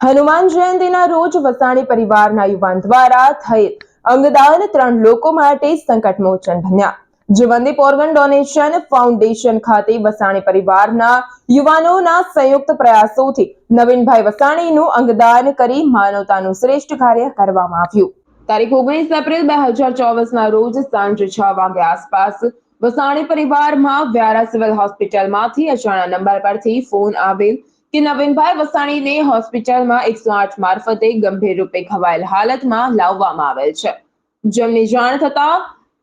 હનુમાન જયંતિના રોજ વસાણી પરિવારના યુવાન દ્વારા થયેલ અંગદાન ત્રણ લોકો માટે સંકટ મોચન બન્યા. જીવંતી પોર્ગન ડોનેશન ફાઉન્ડેશન ખાતે વસાણી પરિવારના યુવાનોના સંયુક્ત પ્રયાસોથી નવીનભાઈ વસાણીનું અંગદાન કરી માનવતાનું શ્રેષ્ઠ કાર્ય કરવામાં આવ્યું. તારીખ ઓગણીસ એપ્રિલ બે હજાર ચોવીસના રોજ સાંજે છ વાગ્યા આસપાસ વસાણી પરિવારમાં વ્યારા સિવિલ હોસ્પિટલમાંથી અજાણ્યા નંબર પરથી ફોન આવેલ કે નવીનભાઈ વસાણીને હોસ્પિટલમાં એકસો આઠ મારફતે ગંભીર રૂપે ઘવાયેલ હાલતમાં લાવવામાં આવેલ છે. જેમની જાણ થતા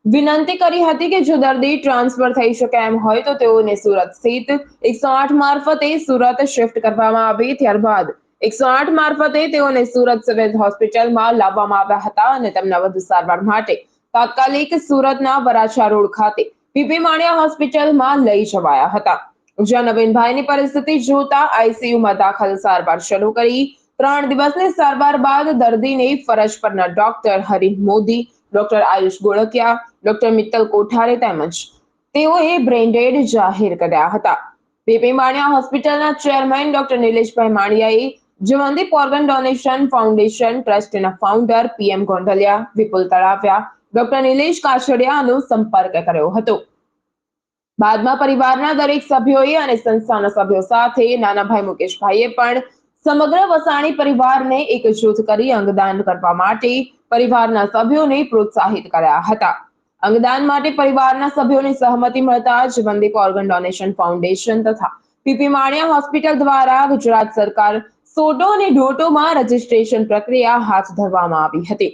વિનંતી કરી હતી કે જો દર્દી ટ્રાન્સફર થઈ શકે એમ હોય તો તેઓને સુરત સ્થિત એકસો આઠ મારફતે સુરત શિફ્ટ કરવામાં આવે. ત્યારબાદ એકસો આઠ મારફતે તેઓને સુરત સિવિલ હોસ્પિટલમાં લાવવામાં આવ્યા હતા અને તેમના વધુ સારવાર માટે તાત્કાલિક સુરતના વરાછા રોડ ખાતે પીપી માણિયા હોસ્પિટલમાં લઈ જવાયા હતા. જ્યાં નવીનભાઈની પરિસ્થિતિ જોતા આઈસીયુમાં દાખલ સારવાર શરૂ કરી. ત્રણ દિવસની સારવાર બાદ દર્દીને ફરજ પરના doctor Hari Modi, doctor Ayush Golakiya, doctor Mittal Kothare તેમજ તેઓએ બ્રેન્ડેડ જાહેર કર્યા હતા. પીપી માણિયા હોસ્પિટલના ચેરમેન ડોક્ટર નિલેશભાઈ માણિયાએ જીવંતી ઓર્ગન ડોનેશન ફાઉન્ડેશન ટ્રસ્ટના founder PM Gondaliya Vipul Talavia, doctor Nilesh કાછડિયાનો સંપર્ક કર્યો હતો. બાદમાં પરિવારના દરેક સભ્યોએ અને સંસ્થાના સભ્યો સાથે નાનાભાઈ મુકેશભાઈએ પણ સમગ્ર વસાણી પરિવારને એકજૂથ કરી અંગદાન કરવા માટે પરિવારના સભ્યોને પ્રોત્સાહિત કર્યા હતા. અંગદાન માટે પરિવારના સભ્યોની સહમતિ મળતા વંદિક ઓર્ગન ડોનેશન ફાઉન્ડેશન તથા પીપી માણિયા હોસ્પિટલ દ્વારા ગુજરાત સરકાર સોટો અને ડોટોમાં રજીસ્ટ્રેશન પ્રક્રિયા હાથ ધરવામાં આવી હતી.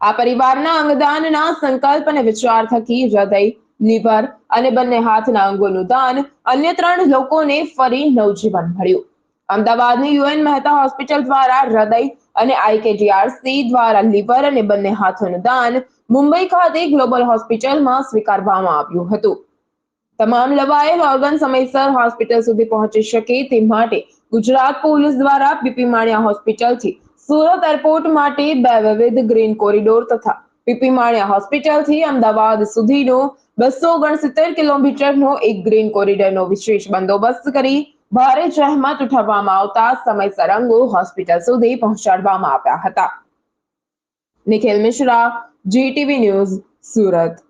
આ પરિવારના અંગદાનના સંકલ્પ અને વિચાર થકી હૃદય લીવર અને બંને હાથના અંગોનું દાન અન્ય ત્રણ લોકોને ફરી નવજીવન મળ્યું. અમદાવાદની યુએન મહેતા હોસ્પિટલ દ્વારા હૃદય અને આઈકેજીઆરસી દ્વારા લીવર અને બંને હાથોનું દાન મુંબઈ ખાતે ગ્લોબલ હોસ્પિટલમાં સ્વીકારવામાં આવ્યું હતું. તમામ લવાયેલ ઓર્ગન સમયસર હોસ્પિટલ સુધી પહોંચી શકે તે માટે ગુજરાત પોલીસ દ્વારા પીપી માણિયા હોસ્પિટલથી સુરત એરપોર્ટ માટે બે વિવિધ ગ્રીન કોરિડોર તથા પીપી માણિયા હોસ્પિટલથી અમદાવાદ સુધીનો બસો ઓગણસિત્તેર કિલોમીટરનો એક ગ્રીન કોરિડોરનો વિશેષ બંદોબસ્ત કરી ભારે જહેમત ઉઠાવવામાં આવતા સમયસર અંગો હોસ્પિટલ સુધી પહોંચાડવામાં આવ્યા હતા. Nikhil Mishra, GTV news, Surat.